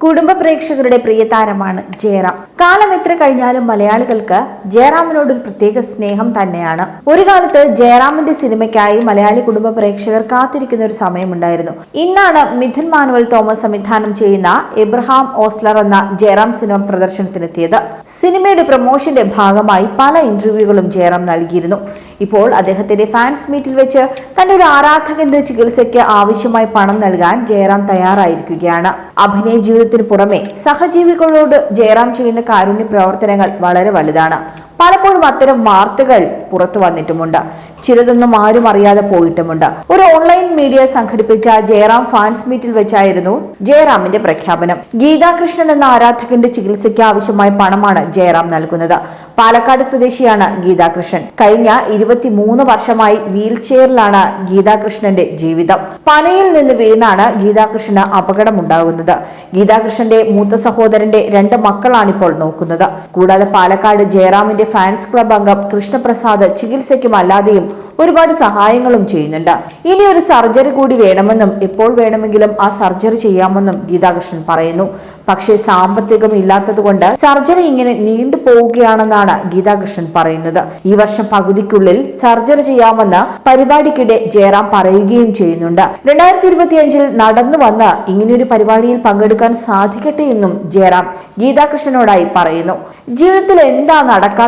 കുടുംബ പ്രേക്ഷകരുടെ പ്രിയ താരമാണ് ജയറാം. കാലം എത്ര കഴിഞ്ഞാലും മലയാളികൾക്ക് ജയറാമിനോട് ഒരു പ്രത്യേക സ്നേഹം തന്നെയാണ്. ഒരു കാലത്ത് ജയറാമിന്റെ സിനിമയ്ക്കായി മലയാളി കുടുംബ പ്രേക്ഷകർ കാത്തിരിക്കുന്ന ഒരു സമയമുണ്ടായിരുന്നു. ഇന്നാണ് മിഥുൻ മാനുവൽ തോമസ് സംവിധാനം ചെയ്യുന്ന എബ്രഹാം ഓസ്ലർ എന്ന ജയറാം സിനിമ പ്രദർശനത്തിനെത്തിയത്. സിനിമയുടെ പ്രൊമോഷന്റെ ഭാഗമായി പല ഇന്റർവ്യൂകളും ജയറാം നൽകിയിരുന്നു. ഇപ്പോൾ അദ്ദേഹത്തിന്റെ ഫാൻസ് മീറ്റിൽ വെച്ച് തന്റെ ഒരു ആരാധകന്റെ ചികിത്സയ്ക്ക് ആവശ്യമായി പണം നൽകാൻ ജയറാം തയ്യാറായിരിക്കുകയാണ്. അഭിനയ ജീവിതത്തിന് പുറമെ സഹജീവികളോട് ജയറാം ചെയ്യുന്ന കാരുണ്യ പ്രവർത്തനങ്ങൾ വളരെ വലുതാണ്. പലപ്പോഴും അത്തരം വാർത്തകൾ പുറത്തു വന്നിട്ടുമുണ്ട്. ചിലതൊന്നും ആരും അറിയാതെ പോയിട്ടുമുണ്ട്. ഒരു ഓൺലൈൻ മീഡിയ സംഘടിപ്പിച്ച ജയറാം ഫാൻസ് മീറ്റിൽ വെച്ചായിരുന്നു ജയറാമിന്റെ പ്രഖ്യാപനം. ഗീതാകൃഷ്ണൻ എന്ന ആരാധകന്റെ ചികിത്സയ്ക്ക് ആവശ്യമായ പണമാണ് ജയറാം നൽകുന്നത്. പാലക്കാട് സ്വദേശിയാണ് ഗീതാകൃഷ്ണൻ. കഴിഞ്ഞ ഇരുപത്തിമൂന്ന് വർഷമായി വീൽ ചെയറിലാണ് ഗീതാകൃഷ്ണന്റെ ജീവിതം. പനയിൽ നിന്ന് വീണാണ് ഗീതാകൃഷ്ണന് അപകടമുണ്ടാകുന്നത്. ഗീതാകൃഷ്ണന്റെ മൂത്ത സഹോദരന്റെ രണ്ട് മക്കളാണിപ്പോൾ നോക്കുന്നത്. കൂടാതെ പാലക്കാട് ജയറാമിന്റെ ഫാൻസ് ക്ലബ് അംഗം കൃഷ്ണപ്രസാദ് ചികിത്സയ്ക്കും അല്ലാതെയും ഒരുപാട് സഹായങ്ങളും ചെയ്യുന്നുണ്ട്. ഇനി ഒരു സർജറി കൂടി വേണമെന്നും എപ്പോൾ വേണമെങ്കിലും ആ സർജറി ചെയ്യാമെന്നും ഗീതാകൃഷ്ണൻ പറയുന്നു. പക്ഷേ സാമ്പത്തികം ഇല്ലാത്തതുകൊണ്ട് സർജറി ഇങ്ങനെ നീണ്ടു പോവുകയാണെന്നാണ് ഗീതാകൃഷ്ണൻ പറയുന്നത്. ഈ വർഷം പകുതിക്കുള്ളിൽ സർജറി ചെയ്യാമെന്ന് പരിപാടിക്കിടെ ജയറാം പറയുകയും ചെയ്യുന്നുണ്ട്. രണ്ടായിരത്തി ഇരുപത്തിയഞ്ചിൽ നടന്നു വന്ന് ഇങ്ങനെയൊരു പരിപാടിയിൽ പങ്കെടുക്കാൻ സാധിക്കട്ടെ എന്നും ജയറാം ഗീതാകൃഷ്ണനോടായി പറയുന്നു. ജീവിതത്തിൽ എന്താ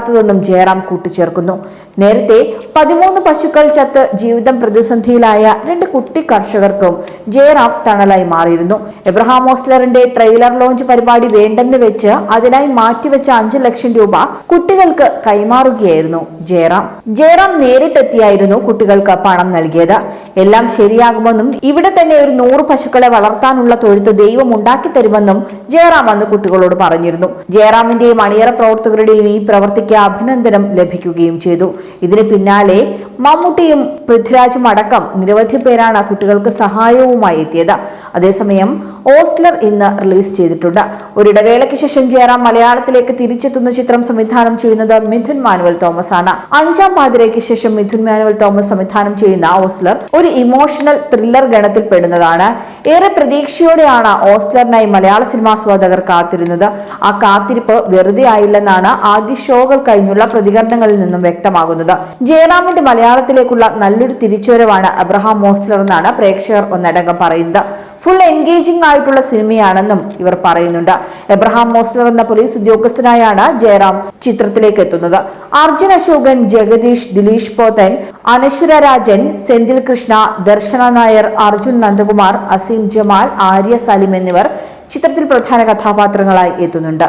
നടക്കാത്തതെന്നും ജയറാം കൂട്ടിച്ചേർക്കുന്നു. നേരത്തെ പതിമൂന്ന് പശുക്കൾ ചത്ത് ജീവിതം പ്രതിസന്ധിയിലായ രണ്ട് കുട്ടി കർഷകർക്കും ജയറാം തണലായി മാറിയിരുന്നു. എബ്രഹാം ഓസ്ലറിന്റെ ട്രെയിലർ ലോഞ്ച് പരിപാടി വേണ്ടെന്ന് വെച്ച് അതിനായി മാറ്റിവെച്ച അഞ്ചു ലക്ഷം രൂപ കുട്ടികൾക്ക് കൈമാറുകയായിരുന്നു ജയറാം. ജയറാം നേരിട്ടെത്തിയായിരുന്നു കുട്ടികൾക്ക് പണം നൽകിയത്. എല്ലാം ശരിയാകുമെന്നും ഇവിടെ തന്നെ ഒരു നൂറ് പശുക്കളെ വളർത്താനുള്ള തൊഴുത്ത് ദൈവം ഉണ്ടാക്കി തരുമെന്നും ജയറാം അന്ന് കുട്ടികളോട് പറഞ്ഞിരുന്നു. ജയറാമിന്റെയും അണിയറ പ്രവർത്തകരുടെയും ഈ പ്രവൃത്തിക്ക് അഭിനന്ദനം ലഭിക്കുകയും ചെയ്തു. ഇതിന് പിന്നാലെ മമ്മൂട്ടിയും പൃഥ്വിരാജും അടക്കം നിരവധി പേരാണ് കുട്ടികൾക്ക് സഹായവുമായി എത്തിയത്. അതേസമയം ഓസ്ലർ ഇന്ന് റിലീസ് ചെയ്തിട്ടുണ്ട്. ഒരിടവേളയ്ക്ക് ശേഷം ജയറാം മലയാളത്തിലേക്ക് തിരിച്ചെത്തുന്ന ചിത്രം സംവിധാനം ചെയ്യുന്നത് മിഥുൻ മാനുവൽ തോമസ് ആണ്. അഞ്ചാം പാതിരയ്ക്ക് ശേഷം മിഥുൻ മാനുവൽ തോമസ് സംവിധാനം ചെയ്യുന്ന ഓസ്ലർ ഒരു ഇമോഷണൽ ത്രില്ലർ ഗണത്തിൽ പെടുന്നതാണ്. ഏറെ പ്രതീക്ഷയോടെയാണ് ഓസ്ലറിനായി മലയാള സിനിമാസ്വാദകർ കാത്തിരുന്നത്. ആ കാത്തിരിപ്പ് വെറുതെ ആയില്ലെന്നാണ് ആദ്യ ഷോകൾ കഴിഞ്ഞുള്ള പ്രതികരണങ്ങളിൽ നിന്നും വ്യക്തമാകുന്നത്. ജയറാമിന്റെ മലയാളത്തിലേക്കുള്ള നല്ലൊരു തിരിച്ചുവരവാണ് അബ്രഹാം മോസ്ലർ എന്നാണ് പ്രേക്ഷകർ ഒന്നടങ്കം പറയുന്നത്. ഫുൾ എൻഗേജിംഗ് ആയിട്ടുള്ള സിനിമയാണെന്നും ഇവർ പറയുന്നുണ്ട്. എബ്രഹാം മോസ്ലർ എന്ന പോലീസ് ഉദ്യോഗസ്ഥനായാണ് ജയറാം ചിത്രത്തിലേക്ക് എത്തുന്നത്. അർജുൻ അശോകൻ ജഗദീഷ് ദിലീഷ് പോത്തൻ അനശ്വര രാജൻ സെന്തിൽ കൃഷ്ണ ദർശന നായർ അർജുൻ നന്ദകുമാർ അസീം ജമാൽ ആര്യ സലിം എന്നിവർ ചിത്രത്തിൽ പ്രധാന കഥാപാത്രങ്ങളായി എത്തുന്നുണ്ട്.